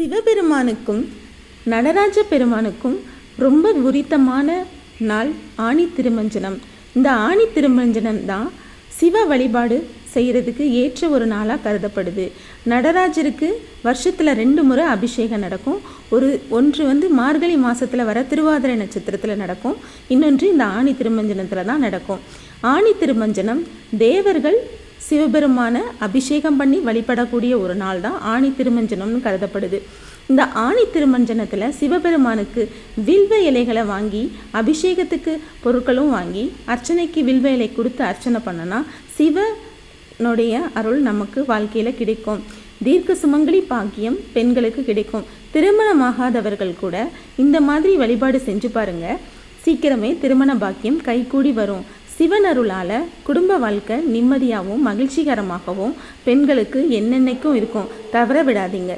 சிவபெருமானுக்கும் நடராஜ பெருமானுக்கும் ரொம்ப உரித்தமான நாள் ஆணி திருமஞ்சனம். இந்த ஆணி திருமஞ்சனம் தான் சிவ வழிபாடு செய்கிறதுக்கு ஏற்ற ஒரு நாளாக கருதப்படுது. நடராஜருக்கு வருஷத்தில் ரெண்டு முறை அபிஷேகம் நடக்கும். ஒரு ஒன்று வந்து மார்கழி மாதத்தில் வர திருவாதிரை நட்சத்திரத்தில் நடக்கும். இன்னொன்று இந்த ஆணி திருமஞ்சனத்தில் தான் நடக்கும். ஆணி திருமஞ்சனம் தேவர்கள் சிவபெருமான அபிஷேகம் பண்ணி வழிபடக்கூடிய ஒரு நாள் தான் ஆணி திருமஞ்சனம்னு கருதப்படுது. இந்த ஆணி திருமஞ்சனத்தில் சிவபெருமானுக்கு வில்வ இலைகளை வாங்கி அபிஷேகத்துக்கு பொருட்களும் வாங்கி அர்ச்சனைக்கு வில்வ இலை கொடுத்து அர்ச்சனை பண்ணனா சிவனுடைய அருள் நமக்கு வாழ்க்கையில் கிடைக்கும். தீர்க்க சுமங்கலி பாக்கியம் பெண்களுக்கு கிடைக்கும். திருமணமாகாதவர்கள் கூட இந்த மாதிரி வழிபாடு செஞ்சு பாருங்க. சீக்கிரமே திருமண பாக்கியம் கைகூடி வரும். சிவன் அருளால் குடும்ப வாழ்க்கை நிம்மதியாகவும் மகிழ்ச்சிகரமாகவும் பெண்களுக்கு என்னென்னைக்கும் இருக்கும். தவற விடாதீங்க.